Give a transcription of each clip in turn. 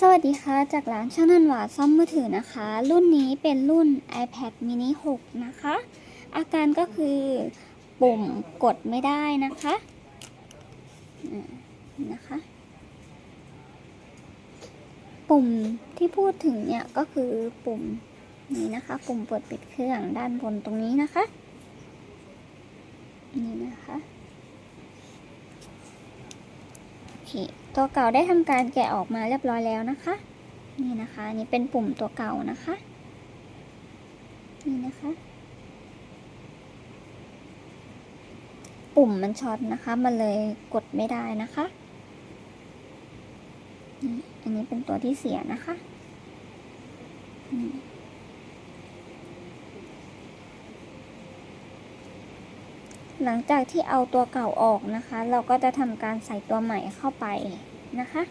สวัสดีค่ะ จากร้านช่างนันหวาซ่อมมือถือนะคะ รุ่นนี้เป็นรุ่น iPad mini 6 นะคะ อาการก็คือปุ่มกดไม่ได้นะคะนะคะ ปุ่มที่พูดถึงเนี่ยก็คือปุ่มนี้นะคะ ปุ่มเปิดปิดเครื่องด้านบนตรงนี้นะคะ นี่นะคะ โอ เคตัวเก่าได้ทำการแกะออกมาเรียบร้อยแล้วนะคะ นี่นะคะอันนี่เป็นปุ่มตัวเก่านะคะ นี่นะคะ ปุ่มมันช็อตนะคะ มันเลยกดไม่ได้นะคะอันนี้เป็นตัวที่เสียนะคะ หลังจากที่เอาตัวเก่าออกนะคะ เราก็จะทำการใส่ตัวใหม่เข้าไปนะคะ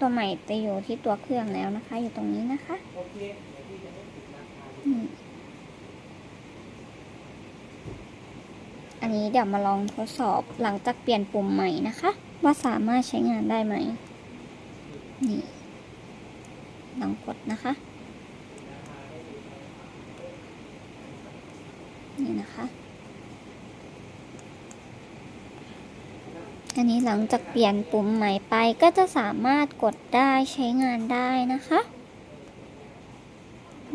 ตัวใหม่จะอยู่ที่ตัวเครื่องแล้วนะคะ อยู่ตรงนี้นะคะอันนี้เดี๋ยวมาลองทดสอบหลังจากเปลี่ยนปุ่มใหม่นะคะ ว่าสามารถใช้งานได้ไหมนี่ลองกดนะคะ นี่นะคะ อันนี้หลังจากเปลี่ยนปุ่มใหม่ไปก็จะสามารถกดได้ใช้งานได้นะคะ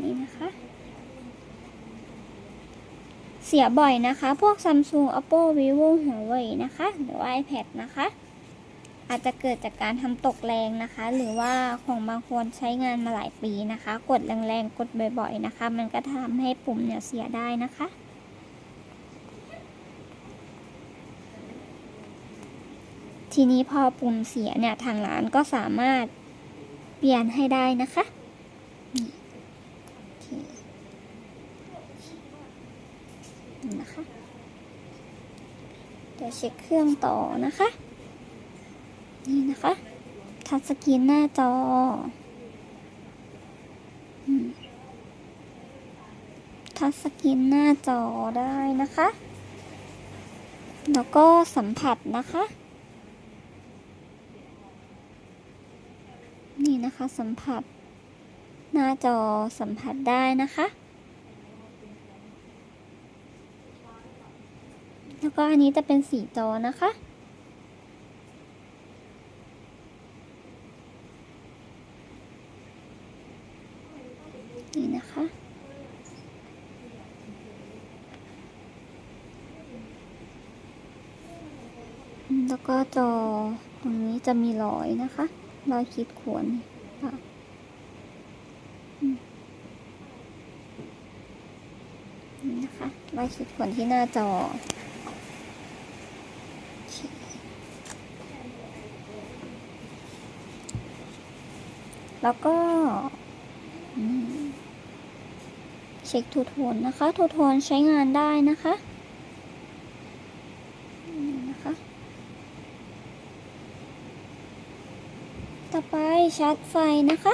นี่นะคะเสียบ่อยนะคะ พวก Samsung Oppo Vivo Huawei นะคะ หรือว่า iPad นะคะ อาจจะเกิดจากการทำตกแรงนะคะ หรือว่าของบางคนใช้งานมาหลายปีนะคะ กดแรงๆ กดบ่อยๆ นะคะ มันก็ทำให้ปุ่มเนี่ยเสียได้นะคะ ทีนี้พอปุ่มเสียเนี่ยทางร้านก็สามารถเปลี่ยนให้ได้นะคะนี่โอเคนี่นะคะเดี๋ยวเช็คเครื่องต่อนะคะ นี่นะคะ ทัชสกรีนหน้าจอทัชสกรีนหน้าจอได้นะคะ แล้วก็สัมผัสนะคะ นะคะ สัมผัส หน้าจอสัมผัสได้นะคะ แล้วก็อันนี้จะเป็นสีจอนะคะนี่นะคะ แล้วก็จอตรงนี้จะมีรอยนะคะ รอยขีดข่วนค่ะอืมนี่ คะรอยขีดข่วนที่หน้าจอ แล้วก็เช็คทูโทนนะคะทูโทนใช้งานได้นะคะนี่นะคะต่อไปชาร์จไฟนะคะ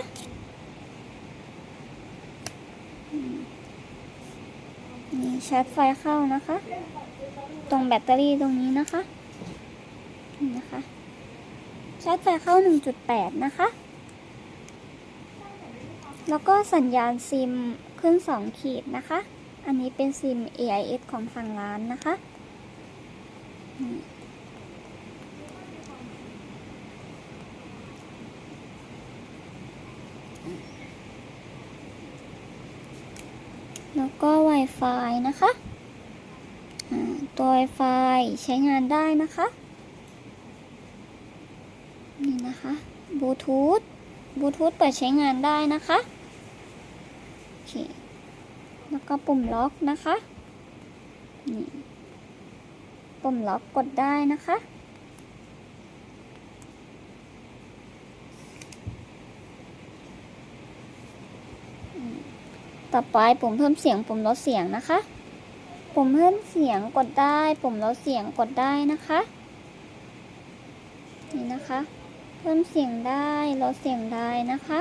อืม นี่ชาร์จไฟเข้านะคะ ตรงแบตเตอรี่ตรงนี้นะคะนี่นะคะชาร์จไฟเข้า 1.8 นะคะ แล้วก็สัญญาณซิมขึ้น 2 ขีดนะคะ อันนี้เป็นซิม AIS ของทางร้านนะคะนี่ แล้วก็ Wi-Fi นะคะตัว Wi-Fi ใช้งานได้นะคะ นี่นะคะบลูทูธบลูทูธเปิดใช้งานได้นะคะโอเคแล้วก็ปุ่มล็อกนะคะนี่ปุ่มล็อกกดได้นะคะ ต่อไปปุ่มเพิ่มเสียงปุ่มลดเสียงนะคะ ปุ่มเพิ่มเสียงกดได้ ปุ่มลดเสียงกดได้นะคะ นี่นะคะ เพิ่มเสียงได้ลดเสียงได้นะคะ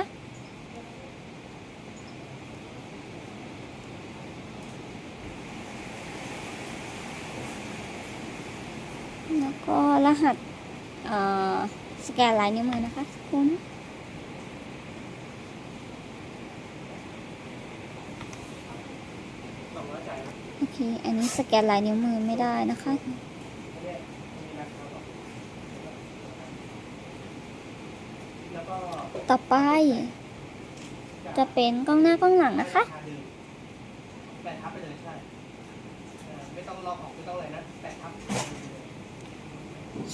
แล้วก็รหัสเอ่อสแกนลายนิ้วมือนะคะสักครู่ เค อันนี้สแกนลายนิ้วมือไม่ได้นะคะ ต่อไป จะเป็นกล้องหน้ากล้องหลังนะคะเดิมแปะทับไปเลยใช่ไม่ต้องรอของไม่ต้องอะไรนะแปะทับ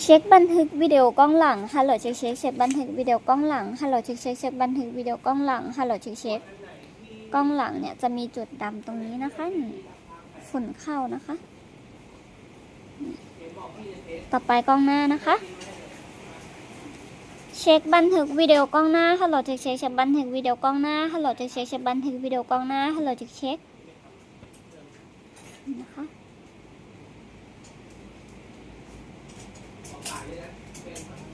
เช็คบันทึกวิดีโอกล้องหลังฮัลโหลเช็คเช็คเช็คบันทึกวิดีโอกล้องหลังฮัลโหลเช็คเช็คเช็คบันทึกวิดีโอกล้องหลังฮัลโหลเช็คเช็คกล้องหลังเนี่ยจะมีจุดดำตรงนี้นะคะนี่ ฝุ่นเข้านะคะ ต่อไปกล้องหน้านะคะ เช็คบันทึกวิดีโอกล้องหน้าฮัลโหลเช็คเช็คบันทึกวิดีโอกล้องหน้าฮัลโหลเช็คเช็คบันทึกวิดีโอกล้องหน้าฮัลโหลเช็คเช็คนะคะ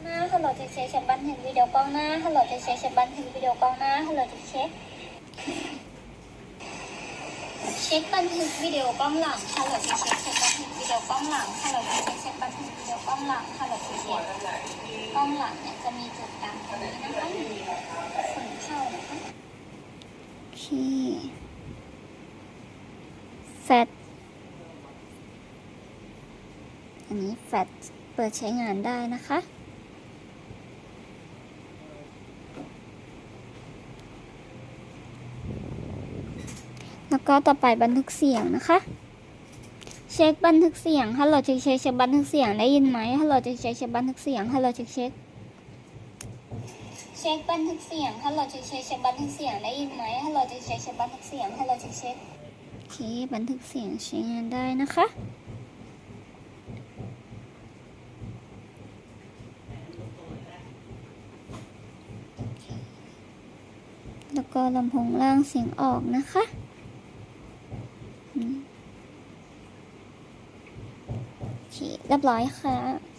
หน้าฮัลโหลเช็คเช็คบันทึกวิดีโอกล้องหน้าฮัลโหลเช็คเช็คบันทึกวิดีโอกล้องหน้าฮัลโหลเช็คเช็ค เช็คบันทึกวิดีโอกล้องหลังฮัลโหลเช็คเช็คเช็คบันทึกวิดีโอกล้องหลังฮัลโหลเช็คเช็คเช็คบันทึกวิดีโอกล้องหลังฮัลโหลเช็คเช็คกล้องหลังเนี่ยจะมีจุดดำตรงนี้นะคะฝุ่นเข้านะคะโอเคแฟตอันนี้แฟตเปิดใช้งานได้นะคะ แล้วก็ต่อไปบันทึกเสียงนะคะ เช็คบันทึกเสียงฮัลโหลเช็คเช็คเช็คบันทึกเสียงได้ยินไหมฮัลโหลเช็คเช็คเช็คบันทึกเสียงฮัลโหลเช็คเช็คเช็คบันทึกเสียงฮัลโหลเช็คเช็คเช็คบันทึกเสียงได้ยินไหมฮัลโหลเช็คเช็คเช็คบันทึกเสียงฮัลโหลเช็คเช็คโอเคบันทึกเสียงใช้งานได้นะคะแล้วก็ลำโพงล่างเสียงออกนะคะนี่โอเคเรียบ ร้อยค่ะ